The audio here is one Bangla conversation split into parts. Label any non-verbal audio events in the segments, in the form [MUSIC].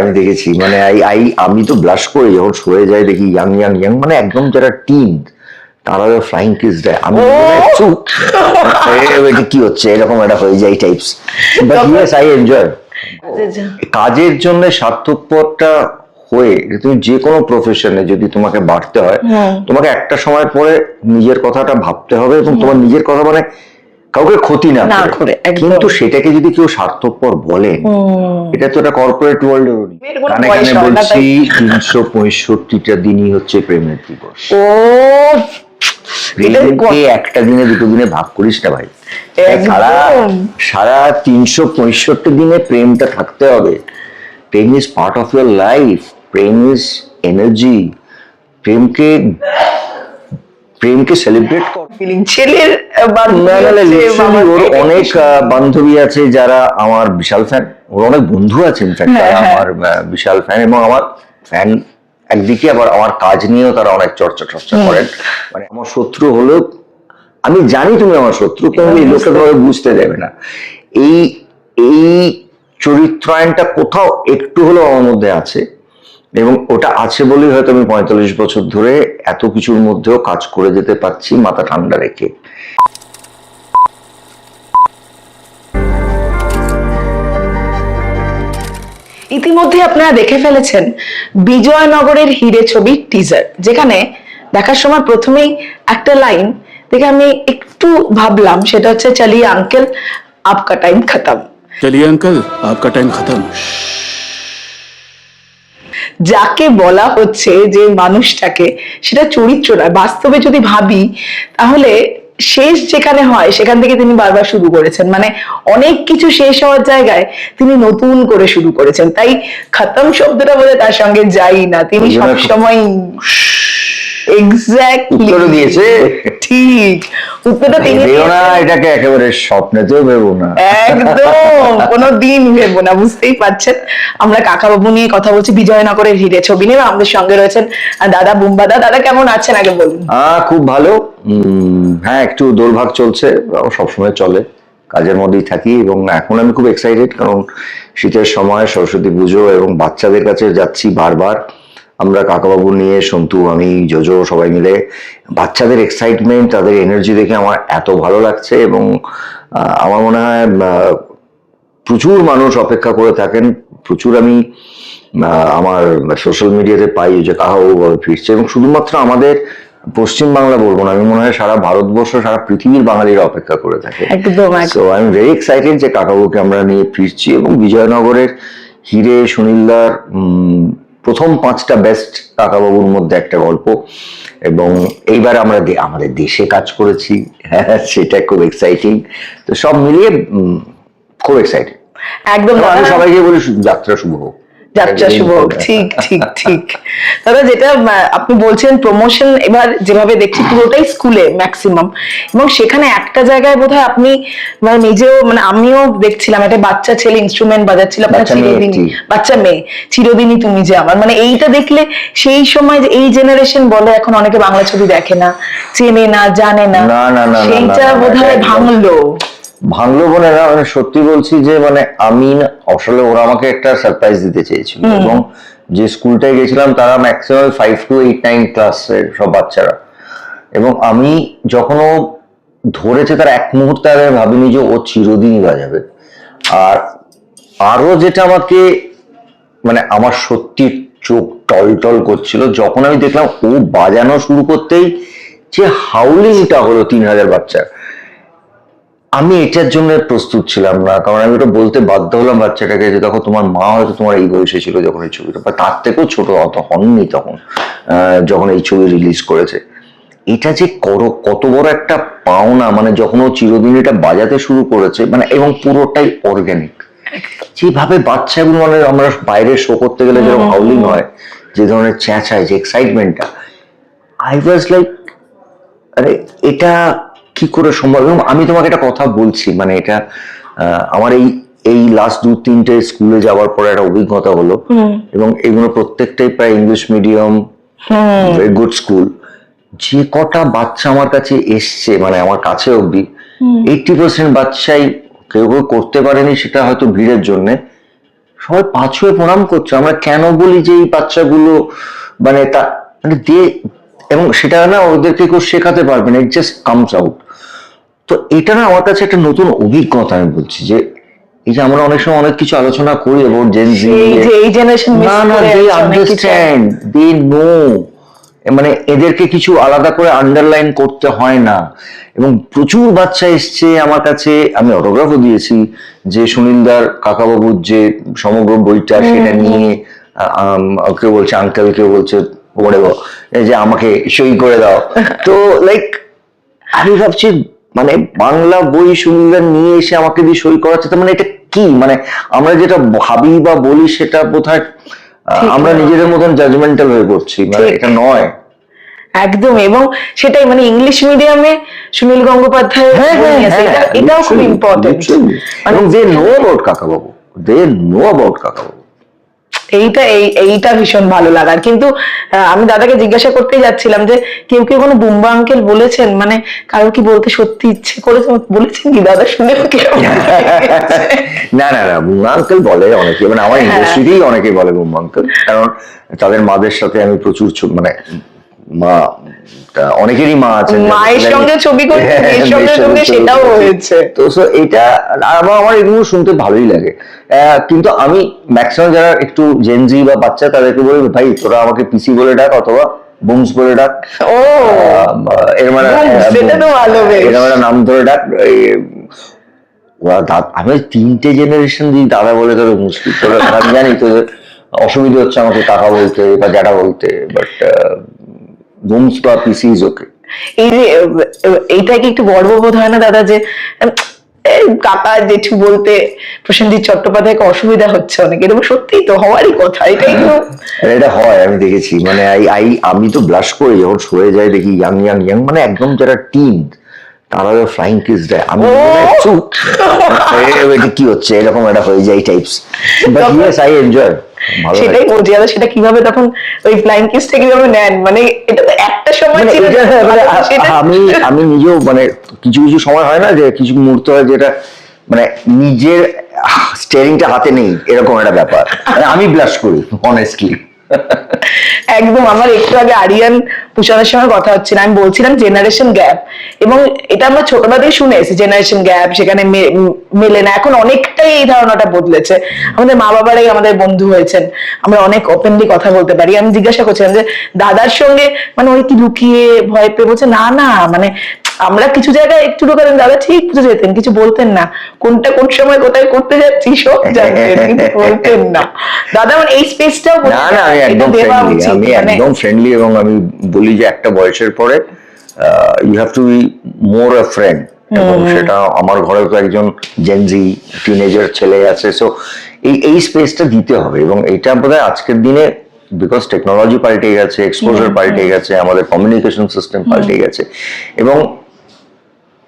আমি দেখেছি মানে আই আমি তো ব্লাশ করি যখন শুয়ে যাই দেখি ইয়াং ইয়াং ইয়াং মানে একদম যারা টিন তারা ফ্লাইং কিস দেয়। আমি চুপ! এটা কি হচ্ছে? এরকম একটা হয়ে যায় types but yes I enjoy কাজের জন্য স্বার্থপরটা হয়ে তুমি যে কোনো প্রফেশনে যদি তোমাকে বাড়তে হয় তোমাকে একটা সময় পরে নিজের কথাটা ভাবতে হবে এবং তোমার নিজের কথা মানে কাউকে ক্ষতি না করে। কিন্তু সেটাকে যদি কেউ স্বার্থপর বলেন এটা তো একটা কর্পোরেট ওয়ার্ল্ড কানে কানে বলছি তিনশো পঁয়ষট্টিটা দিনই হচ্ছে প্রেমের দিবস। ও প্রেমকে একটা দিনে দুটো দিনে ভাগ করিস না ভাই? সারা। সারা তিনশো পঁয়ষট্টি দিনে প্রেমটা থাকতে হবে। Prem is part of your life prem is energy প্রেমকে প্রেমকে সেলিব্রেট কর। ফিলিং ছেলের ওর অনেক বান্ধবী আছে যারা আমার বিশাল ফ্যান ওর অনেক বন্ধু আছে ইনফ্যাক্ট হ্যাঁ, হ্যাঁ। আমার বিশাল ফ্যান এবং আমার ফ্যান একদিকে আবার আমার কাজ নিয়েও তারা অনেক চর্চা চর্চা করেন। মানে আমার শত্রু হলেও আমি জানি তুমি আমার শত্রু কিন্তু এই লোকটা তোমাকে বুঝতে দেবে না। এই এই চরিত্রায়নটা কোথাও একটু হলেও আমার মধ্যে আছে এবং ওটা আছে বলেই হয়তো আমি পঁয়তাল্লিশ বছর ধরে এত কিছুর মধ্যেও কাজ করে যেতে পারছি মাথা ঠান্ডা রেখে। ইতিমধ্যে আপনারা দেখে ফেলেছেন বিজয়নগরের হিরে ছবি টিজার যেখানে দেখার সময় প্রথমেই একটা লাইন দেখে আমি একটু ভাবলাম সেটা হচ্ছে চালিয়ে আঙ্কেল আপকা টাইম খতম চালিয়ে আঙ্কেল আপকা টাইম খতম যাকে বলা হচ্ছে যে মানুষটাকে সেটা চরিত্র নয়। বাস্তবে যদি ভাবি তাহলে শেষ যেখানে হয় সেখান থেকে তিনি বারবার শুরু করেছেন। মানে অনেক কিছু শেষ হওয়ার জায়গায় তিনি নতুন করে শুরু করেছেন। তাই খতম শব্দটা বলে তার সঙ্গে যাই না। তিনি সবসময় এক্স্যাক্টলি দিয়েছে। ঠিক। উত্তরটা তিনি না এটাকে একেবারে স্বপ্নেতেও ভেবো না। একদম। কোনো দিন ভেবো না বুঝতেই পারছেন। আমরা কাকাবাবু নিয়ে কথা বলছি বিজয়নগরের হিরে ছবি নিয়ে। আমাদের সঙ্গে রয়েছেন দাদা বুম্বাদা। দাদা কেমন আছেন? আগে বলুন। আহ খুব ভালো। হ্যাঁ একটু দৌড়ভাগ চলছে সবসময় চলে। কাজের মধ্যেই থাকি এবং এখন আমি খুব এক্সাইটেড কারণ শীতের সময় সরস্বতী পুজো এবং বাচ্চাদের কাছে যাচ্ছি বারবার। আমরা কাকাবাবু নিয়ে সন্তু আমি জোজো সবাই মিলে বাচ্চাদের এক্সাইটমেন্ট তাদের এনার্জি দেখে আমার এত ভালো লাগছে এবং আমার মনে হয় প্রচুর মানুষ অপেক্ষা করে থাকেন প্রচুর আমি আমার সোশ্যাল মিডিয়াতে পাই যে কাহাও ফিরছে এবং শুধুমাত্র আমাদের পশ্চিম বাংলা বলব না আমি মনে হয় সারা ভারতবর্ষ সারা পৃথিবীর বাঙালিরা অপেক্ষা করে থাকে। একদম so I am very excited যে কাকাবুকে আমরা নিয়ে ফিরছি এবং বিজয়নগরের হিরে সুনীলদার প্রথম পাঁচটা বেস্ট কাকাবাবুর মধ্যে একটা গল্প। এবং এইবার আমরা আমাদের দেশে কাজ করেছি। হ্যাঁ সেটা খুব এক্সাইটিং তো সব মিলিয়ে খুব এক্সাইটেড একদম আমি সবাইকে বলি যাত্রা শুভ হোক। যাত্রা শুভ। ঠিক ঠিক ঠিক। দাদা যেটা আপনি বলছেন প্রমোশন এবার যেভাবে দেখছি পুরোটাই স্কুলে ম্যাক্সিমাম এবং সেখানে একটা জায়গায় বোধহয় আপনি মানে নিজেও মানে আমিও দেখছিলাম একটা বাচ্চা ছেলে ইনস্ট্রুমেন্ট বাজাচ্ছিল আপনার বাচ্চা মেয়ে চিরদিনই বাচ্চা মেয়ে চিরদিনই তুমি যে আমার। মানে এইটা দেখলে সেই সময় যে এই জেনারেশন বলে এখন অনেকে বাংলা ছবি দেখে না চেনে না জানে না। সেইটা বোধহয় ভাঙলো। ভাঙলো বলে না মানে সত্যি বলছি যে মানে আমি না- আসলে ওরা আমাকে একটা সারপ্রাইজ দিতে চেয়েছিল এবং যে স্কুলটায় গেছিলাম তারা maximum five to eight nine ক্লাসের সব বাচ্চারা। এবং আমি যখন ও ধরেছে তার এক মুহূর্তে আগে আমি ভাবিনি যে ও চিরদিনই বাজাবে। আর আরও যেটা আমাকে মানে আমার সত্যি চোখ টলটল করছিল যখন আমি দেখলাম ও বাজানো শুরু করতেই যে হাউলিংটা হলো তিন হাজার বাচ্চার। আমি এটার জন্য প্রস্তুত ছিলাম না কারণ আমি ওটা বলতে বাধ্য হলাম বাচ্চাটাকে যে দেখো তোমার মা হয়তো তোমার এই বয়সে ছিল যখন এই ছবিটা বা তার থেকেও ছোট অত হননি তখন যখন এই ছবি রিলিজ করেছে। এটা যে করো কত বড় একটা পাওনা মানে যখন ও চিরদিন এটা বাজাতে শুরু করেছে মানে এবং পুরোটাই অর্গ্যানিক যেভাবে বাচ্চাগুলো মানে আমরা বাইরে শো করতে গেলে যেরকম হাউলিং হয় যে ধরনের চেঁচায় যে এক্সাইটমেন্টটা আই ওয়াজ লাইক আরে এটা কি করে সম্ভব? এবং আমি তোমাকে একটা কথা বলছি মানে এটা আমার এই এই লাস্ট দু তিনটে স্কুলে যাওয়ার পরে একটা অভিজ্ঞতা হলো। এবং এগুলো প্রত্যেকটাই প্রায় English medium very good school যে কটা বাচ্চা আমার কাছে এসছে মানে আমার কাছে অবধি এইটটি পার্সেন্ট বাচ্চাই কেউ কেউ করতে পারেনি সেটা হয়তো ভিড়ের জন্যে। সবাই পাঁচ হয়ে প্রণাম করছে। আমরা কেন বলি যে এই বাচ্চাগুলো মানে তা মানে দিয়ে এবং সেটা না ওদেরকে কেউ শেখাতে পারবে না ইট জাস্ট কামস আউট তো এটা না আমার কাছে একটা নতুন অভিজ্ঞতা আমি বলছি যে এই যে আমরা অনেক সময় অনেক কিছু আলোচনা করি এবং জেন জি এই জেনারেশন না না দে আন্ডারস্ট্যান্ড দে নো মানে এদেরকে কিছু আলাদা করে আন্ডারলাইন করতে হয় না। এবং প্রচুর বাচ্চা এসছে আমার কাছে আমি অটোগ্রাফও দিয়েছি যে সুনীলদার কাকাবাবুর যে সমগ্র বইটা সেটা নিয়ে কেউ বলছে আঙ্কেল কেউ বলছে ওরে এই যে আমাকে সই করে দাও। তো লাইক আমি ভাবছি মানে বাংলা বই সুন্দর নিয়ে এসে আমাকে দিয়ে সই করাচ্ছে মানে এটা কি? মানে আমরা যেটা ভাবি বা বলি সেটা বোধহয় আমরা নিজেদের মতন জাজমেন্টাল হয়ে পড়ছি। মানে এটা নয়। একদম এবং সেটাই মানে ইংলিশ মিডিয়ামে সুনীল গঙ্গোপাধ্যায় হ্যাঁ, বই নিয়েছে। এটাও খুব ইম্পর্টেন্ট এবং they know about Kakababu. They know about Kakababu. এইটা এই এইটা ভীষণ ভালো লাগার। কিন্তু আমি দাদাকে জিজ্ঞাসা করতে যাচ্ছিলাম যে কেউ কেউ কোনো বুম্বা আঙ্কেল বলেছেন? মানে কারও কি বলতে সত্যি ইচ্ছে করেছে? বলেছেন কি? দাদা শুনে না না না বুম্বা আঙ্কেল বলে অনেকে মানে আমার হ্যাঁ। ইন্ডাস্ট্রিতেই অনেকে বলে বুম্বা আঙ্কেল কারণ তাদের মাদের সাথে আমি প্রচুর মানে মা অনেকেরই মা আছেন মায়ের সঙ্গে ছবি করে হ্যাঁ, সঙ্গে সঙ্গে সেটাও হয়েছে। তো এটা আমার আমার এগুলো শুনতে ভালোই লাগে। কিন্তু আমি ম্যাক্সিমাম যারা একটু জেনজি বা বাচ্চা তাদেরকে বলি ভাই তোরা আমাকে পিসি বলে ডাক অথবা বুমস বলে ডাক। ও একটা- বুমস, সেটা তো ভালো। এরকম একটা নাম ধরে ডাক। ওরা আমি তিনটে জেনারেশন দিই দাদা বলে তোর মুশকিল। তোরা আমি জানি তোদের অসুবিধা হচ্ছে আমাকে কাকা বলতে বা জ্যাঠা বলতে বাট বুমস বা ওকে এই যে এইটা কি একটু গর্ববোধ হয় না দাদা যে কাকা জেঠু বলতে প্রসেনজিৎ চট্টোপাধ্যায়কে অসুবিধা হচ্ছে অনেক এরকম সত্যিই তো হওয়ারই কথা এটাই তো এটা হয় আমি দেখেছি মানে আই আমি তো ব্লাশ করি যখন সরে যায় দেখি ইয়াং ইয়াং ইয়াং মানে একদম যারা টিন তারা ফ্লাইং কিস দেয় আমি! মানে চুপ কি হচ্ছে এরকম একটা হয়ে যায় types but yes I enjoy সেটাই বলছি দাদা সেটা কীভাবে তখন ওই ফ্লাইং কিসটা কীভাবে নেন? মানে এটা তো একটা সময় মানে ছিল এটা যে মানে আমি আমি নিজেও মানে কিছু কিছু সময় হয় না যে কিছু মুহূর্ত হয় যেটা মানে নিজের স্টিয়ারিংটা হাতে নেই এরকম একটা ব্যাপার। মানে আমি ব্লাশ করি অনেস্টলি [LAUGHS] একদম, আমার একটু আগে আরিয়ান পুষানের সঙ্গে কথা হচ্ছিল আমি বলছিলাম জেনারেশন গ্যাপ এবং এটা আমরা ছোটবেলাতেই শুনে এসেছি জেনারেশন গ্যাপ সেখানে মেলে না, এখন অনেকটাই এই ধারণাটা বদলেছে। আমাদের মা বাবারাই আমাদের বন্ধু হয়েছেন, আমরা অনেক ওপেনলি কথা বলতে পারি। আমি জিজ্ঞাসা করছিলাম যে, দাদার সঙ্গে মানে ওই কি লুকিয়ে ভয় পেয়ে বলছে, না না মানে আমরা কিছু জায়গায় একটু ঢোকাতেন দাদা ঠিক বুঝে যেতেন কিছু বলতেন না। কোনটা কোন সময় কোথায় করতে যাচ্ছি সব জানতেন বলতেন না। দাদা মানে এই স্পেসটাও না না আমি একদম ফ্রেন্ডলি আমি মানে একদম ফ্রেন্ডলি এবং আমি বলি যে একটা বয়সের পরে you have to be more a friend এবং সেটা আমার ঘরে তো একজন জেনজি টিনেজার ছেলে আছে সো এই এই স্পেসটা দিতে হবে এবং এটা বোধহয় আজকের দিনে বিকজ টেকনোলজি পাল্টে গেছে এক্সপোজার পাল্টে গেছে আমাদের কমিউনিকেশন সিস্টেম পাল্টে গেছে এবং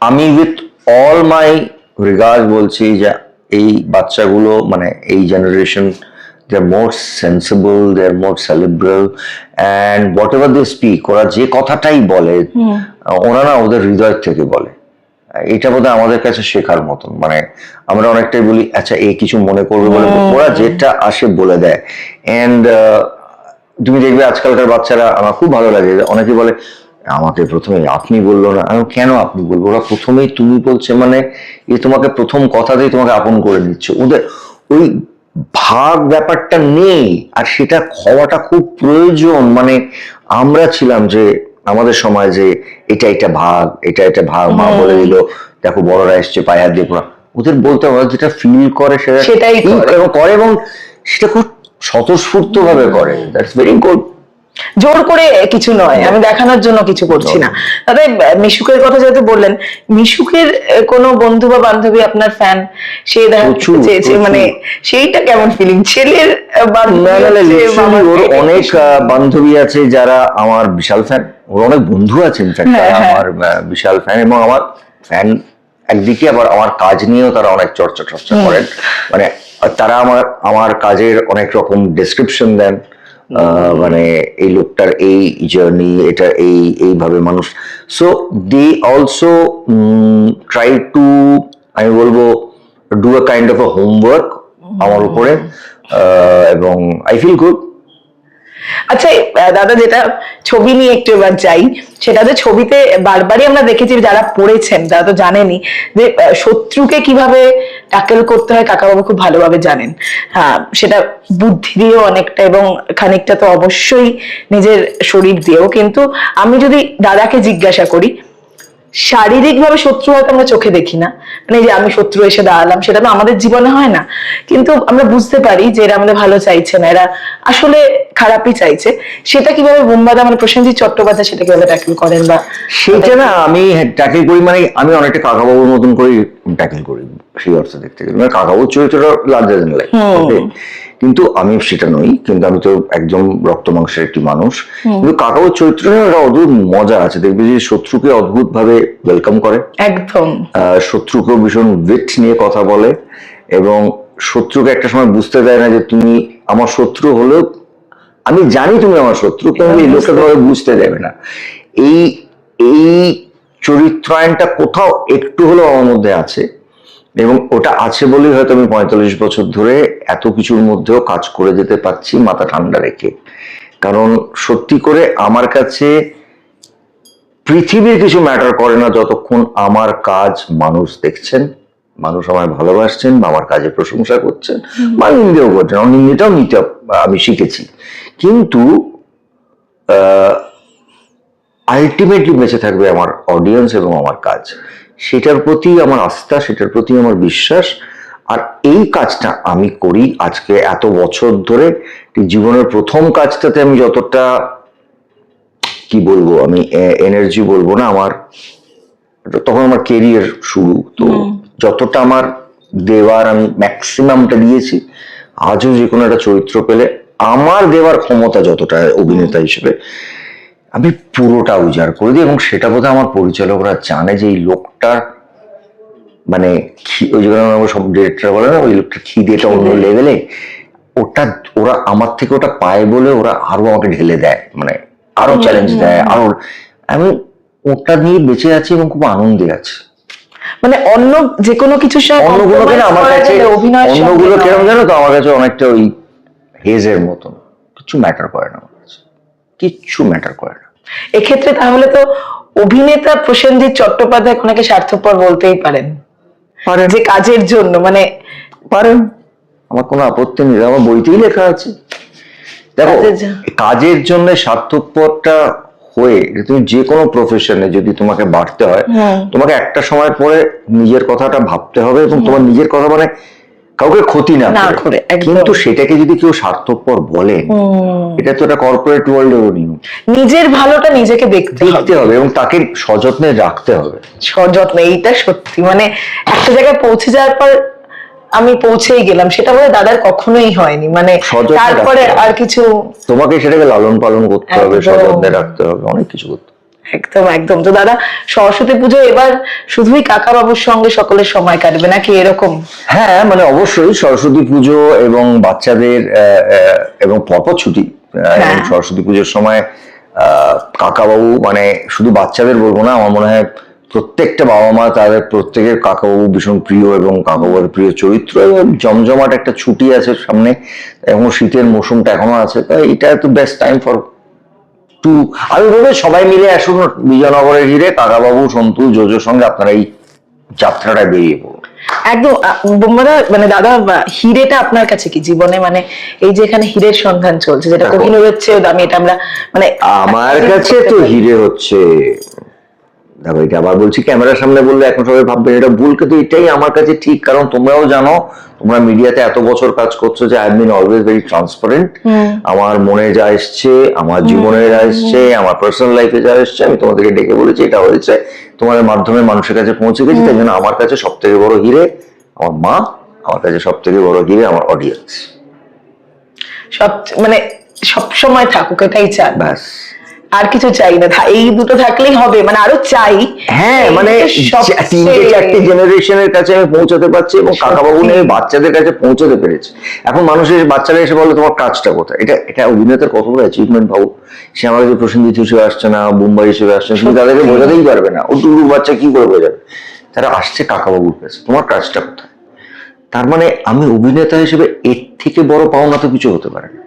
আমি উইথ অল মাই রিগার্ড বলছি যে এই বাচ্চাগুলো মানে এই generation they are more sensible they are more cerebral and whatever they speak ওরা যে কথাটাই বলে ওরা না ওদের হৃদয় থেকে বলে। এটা বোধহয় আমাদের কাছে শেখার মতন। মানে আমরা অনেকটাই বলি আচ্ছা এই কিছু মনে করবে বলে ওরা যেটা আসে বলে দেয়। অ্যান্ড তুমি দেখবে আজকালকার বাচ্চারা আমার খুব ভালো লাগে অনেকে বলে আমাকে প্রথমে আপনি বলল না। কেন আপনি বলব? ওরা প্রথমেই তুমি বলছে মানে এ তোমাকে প্রথম কথাতেই তোমাকে আপন করে নিচ্ছে ওদের ওই ভাগ ব্যাপারটা নেই আর সেটা হওয়াটা খুব প্রয়োজন। মানে আমরা ছিলাম যে আমাদের সময় যে এটা এটা ভাগ এটা এটা ভাগ মা বলে দিল দেখো বড়রা এসছে পায়ে হাত দিয়ে পড়া ওদের বলতে হবে যেটা ফিল করে সেটা সেটাই করে। এবং করে এবং সেটা খুব স্বতঃস্ফূর্ত ভাবে করে। দ্যাটস ভেরি গুড জোর করে কিছু নয় আমি দেখানোর জন্য কিছু করছি না। তবে মিশুকের কথা যেহেতু বললেন মিশুকের কোনো বন্ধু বা বান্ধবী আপনার ফ্যান সে দেখা প্রচুর, চেয়েছে মানে সেইটা কেমন ফিলিং ছেলের ওর অনেক বান্ধবী আছে যারা আমার বিশাল ফ্যান ওর অনেক বন্ধু আছে হ্যাঁ, হ্যাঁ। আমার বিশাল ফ্যান এবং আমার ফ্যান একদিকে আবার আমার কাজ নিয়েও তারা অনেক চর্চা চর্চা করেন। মানে তারা আমার আমার কাজের অনেক রকম ডেসক্রিপশন দেন আহ, মানে এই লোকটার এই জার্নি এটা এই এইভাবে মানুষ। So they also try to আমি বলব do a kind of a homework আমার উপরে এবং আই ফিল গুড আচ্ছা দাদা যেটা ছবি নিয়ে একটু এবার যাই, সেটা যে ছবিতে বারবারই আমরা দেখেছি যারা পড়েছেন, তারা তো জানেনই যে শত্রুকে কীভাবে ট্যাকেল করতে হয় কাকাবাবু খুব ভালোভাবে জানেন। হ্যাঁ সেটা বুদ্ধি দিয়েও অনেকটা এবং খানিকটা তো অবশ্যই নিজের শরীর দিয়েও। কিন্তু আমি যদি দাদাকে জিজ্ঞাসা করি শারীরিকভাবে শত্রু হয়তো আমরা চোখে দেখি না। মানে যে আমি শত্রু এসে দাঁড়ালাম, সেটা তো আমাদের জীবনে হয় না। কিন্তু আমরা বুঝতে পারি যে এরা আমাদের ভালো চাইছে না, এরা আসলে খারাপই চাইছে। সেটা কীভাবে বোমবাদা মানে প্রসেনজিৎ চট্টোপাধ্যায় সেটা কীভাবে ট্যাকেল করেন বা সেটা না, আমি ট্যাকেল করি মানে আমি অনেকটা কাকাবাবুর মতন করে। ট্যাকেল করি সেই অর্থ দেখতে গেলে। মানে কাকাবাবুর চরিত্রটা লার্জার দেন লাইফ কিন্তু আমি সেটা নই কিন্তু আমি তো একদম রক্ত মাংসের একটি মানুষ। কিন্তু কাকাবাবুর চরিত্রটা একটা অদ্ভুত মজা আছে। দেখবে যে শত্রুকে অদ্ভুত ভাবে ওয়েলকাম করে। একদম। আহ, শত্রুকেও ভীষণ উইট নিয়ে কথা বলে এবং শত্রুকে একটা সময় বুঝতে দেয় না যে তুমি আমার শত্রু হলেও আমি জানি তুমি আমার শত্রু কিন্তু এই লোকটা তোমাকে বুঝতে দেবে না। এই এই চরিত্রায়নটা কোথাও একটু হলেও আমার মধ্যে আছে এবং ওটা আছে বলেই হয়তো আমি পঁয়তাল্লিশ বছর ধরে এত কিছুর মধ্যেও কাজ করে যেতে পারছি মাথা ঠান্ডা রেখে। কারণ সত্যি করে আমার কাছে পৃথিবীর কিছু ম্যাটার করে না যতক্ষণ আমার কাজ মানুষ দেখছেন মানুষ আমায় ভালোবাসছেন বা আমার কাজে প্রশংসা করছেন বা নিন্দেও করছেন। অনিন্দিটাও নিতে আমি শিখেছি। কিন্তু আলটিমেটলি বেঁচে থাকবে আমার অডিয়েন্স এবং আমার কাজ। সেটার প্রতি আমার আস্থা সেটার প্রতি আমার বিশ্বাস আর এই কাজটা আমি করি আজকে এত বছর ধরে। জীবনের প্রথম কাজটাতে আমি যতটা কি বলব আমি এনার্জি বলব না আমার তখন আমার কেরিয়ার শুরু। তো যতটা আমার দেওয়ার আমি ম্যাক্সিমামটা দিয়েছি আজও যে কোনো একটা চরিত্র পেলে আমার দেওয়ার ক্ষমতা যতটা অভিনেতা হিসেবে আমি পুরোটা উজাড় করে দিই এবং সেটা বোধহয় আমার পরিচালকরা জানে যে এই লোকটার মানে ওই যেখানে আমরা সব ডিরেক্টর বলে না ওই লোকটার খিদেটা অন্য লেভেলে ওটা ওরা আমার থেকে ওটা পায় বলে ওরা আরও আমাকে ঢেলে দেয় মানে আরও চ্যালেঞ্জ দেয় আরও আমি ওটা নিয়ে বেঁচে আছি এবং খুব আনন্দে আছি। মানে অন্য যে কোনো কিছুর সঙ্গে অন্যগুলো কেন আমার কাছে গেলে অন্যগুলো নয়। কেরম জানো তো আমার কাছে অনেকটা ওই হেজের মতন কিছু ম্যাটার করে না কিচ্ছু ম্যাটার করে না। এক্ষেত্রে তাহলে তো অভিনেতা প্রসেনজিৎ চট্টোপাধ্যায় ওনাকে স্বার্থপর বলতেই পারেন। যে কাজের জন্য মানে পারেন। আমার কোনো আপত্তি নেই। আমার বইতেই লেখা আছে। দেখো কাজের জন্য। স্বার্থপরটা হয়ে তুমি যে কোনো প্রফেশনে যদি তোমাকে বাড়তে হয় তোমাকে একটা সময় পরে নিজের কথাটা ভাবতে হবে এবং তোমার নিজের কথা মানে কাউকে ক্ষতি না করে। কিন্তু সেটাকে যদি কেউ স্বার্থপর বলে এটা তো একটা কর্পোরেট ওয়ার্ল্ডের নিয়ম। নিজের ভালোটা নিজেকে দেখতে হবে। দেখতে হবে এবং তাকে সযত্নে রাখতে হবে। সযত্ন এইটা সত্যি। মানে একটা জায়গায় পৌঁছে যাওয়ার পর আমি পৌঁছেই গেলাম সেটা বলে দাদার কখনোই হয়নি। মানে তারপরে আর কিছু তোমাকে সেটাকে লালন পালন করতে হবে সযত্নে রাখতে হবে অনেক কিছু করতে হবে। একদম একদম তো দাদা সরস্বতী পুজো এবার শুধুই কাকা বাবুর সঙ্গে সকলের সময় কাটবে নাকি এরকম হ্যাঁ মানে অবশ্যই সরস্বতী পুজো এবং বাচ্চাদের এবং পরপর ছুটি হ্যাঁ। সরস্বতী পুজোর সময় আহ, কাকাবাবু মানে শুধু বাচ্চাদের বলব না আমার মনে হয় প্রত্যেকটা বাবা মা তাদের প্রত্যেকের কাকাবাবু ভীষণ প্রিয় এবং কাকাবাবুর প্রিয় চরিত্র এবং জমজমাট একটা ছুটি আছে সামনে এবং শীতের মৌসুমটা এখনও আছে তাই এটা তো বেস্ট টাইম ফর টু আমি বলব সবাই মিলে আসুন বিজয়নগরে ঘিরে কাকাবাবু সন্তু জোজোর সঙ্গে আপনারা এই যাত্রাটা বেরিয়ে পড়ুন। একদম বোম্বাদা মানে দাদা হিরেটা আপনার কাছে কি? জীবনে মানে এই যে এখানে হিরের সন্ধান চলছে যেটা দেখো। কোহিনুরের চেয়েও দামি এটা আমরা মানে আমার কাছে তো হিরে হচ্ছে। দেখো এটা আবার বলছি ক্যামেরার সামনে বললে এখন সবাই ভাববে এটা ভুল কিন্তু এটাই আমার কাছে ঠিক কারণ তোমরাও জানো তোমরা মিডিয়াতে এত বছর কাজ করছ যে I been always very transparent আমার মনে যা এসছে আমার জীবনে যা এসছে আমার পার্সোনাল লাইফে যা এসছে আমি তোমাদেরকে ডেকে বলেছি এটা হয়েছে। তোমাদের মাধ্যমে মানুষের কাছে পৌঁছে গেছি তাই জন্য আমার কাছে সব থেকে বড় হিরে আমার মা আমার কাছে সব থেকে বড় হিরে আমার অডিয়েন্স সব মানে সব সময় থাকুক এটাই চান। ব্যাস। আর কিছু চাই না এই দুটো থাকলেই হবে মানে আরও চাই। হ্যাঁ মানে তিনটে চারটে জেনারেশনের কাছে আমি পৌঁছাতে পারছি এবং কাকাবাবু নিয়ে বাচ্চাদের কাছে পৌঁছাতে পেরেছি। এখন মানুষের বাচ্চারা এসে বলে তোমার কাজটা কোথায়? এটা এটা অভিনেতার কত বড় অ্যাচিভমেন্ট ভাবো সে আমার কাছে প্রসেনজিৎ হিসেবে আসছে না মুম্বাই হিসেবে আসছে না তুমি তাদেরকে বোঝাতেই পারবে না। ও টুকু বাচ্চা কি করে বোঝাবে? তারা আসছে কাকাবাবুর কাছে তোমার কাজটা কোথায়? তার মানে আমি অভিনেতা হিসেবে এর থেকে বড় পাওনা তো কিছু হতে পারে না।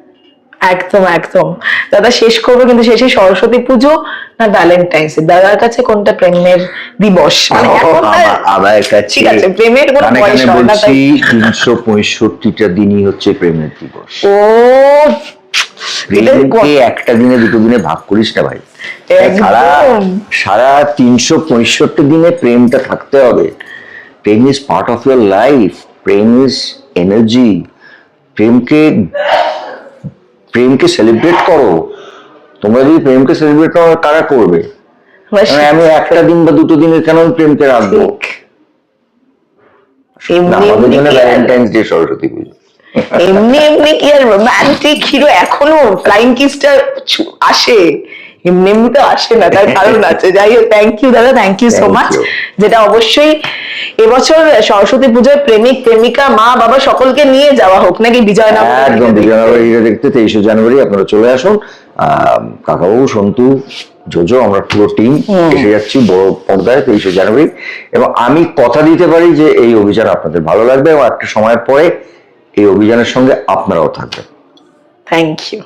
একদম একদম। দাদা শেষ করব কিন্তু শেষে সরস্বতী পুজো না ভ্যালেন্টাইন্স দাদার কাছে কোনটা প্রেমের দিবস? মানে এখন আমার- আমার কাছে ঠিক আছে প্রেমের কোনো কানে বয়স কানে না বলছি তিনশো পঁয়ষট্টিটা দিনই হচ্ছে প্রেমের দিবস। ও প্রেমকে একটা দিনে দুটো দিনে ভাগ করিস না ভাই। সারা সারা তিনশো পঁয়ষট্টি দিনে প্রেমটা থাকতে হবে। Prem is part of your life prem is energy প্রেমকে প্রেমকে সেলিব্রেট করো। তোমরা যদি প্রেমকে সেলিব্রেট করো কারা করবে। আমি একটা দিন বা দুটো দিনের কেন প্রেমকে রাখব? এমনি আমাদের এমনি জন্য কি আর- ভ্যালেন্টাইন্স ডে সরস্বতী পুজো। এমনি এমনি কি আর রোমান্টিক হিরো এখনও ফ্লাইং কিসটা আসে। এমনি এমনি তো আসে না তার কারণ আছে। যাই হোক থ্যাংক ইউ দাদা থ্যাংক ইউ সো মাচ যেটা অবশ্যই এবছর সরস্বতী পুজোয় প্রেমিক প্রেমিকা মা বাবা সকলকে নিয়ে যাওয়া হোক নাকি বিজয় একদম দেখতে তেইশে জানুয়ারি আপনারা চলে আসুন। কাকাবাবু সন্তু জোজো আমরা পুরো টিম এসে যাচ্ছি বড় পর্দায় তেইশে জানুয়ারি। এবং আমি কথা দিতে পারি যে এই অভিযান আপনাদের ভালো লাগবে এবং একটা সময়ের পরে এই অভিযানের সঙ্গে আপনারাও থাকবেন। Thank you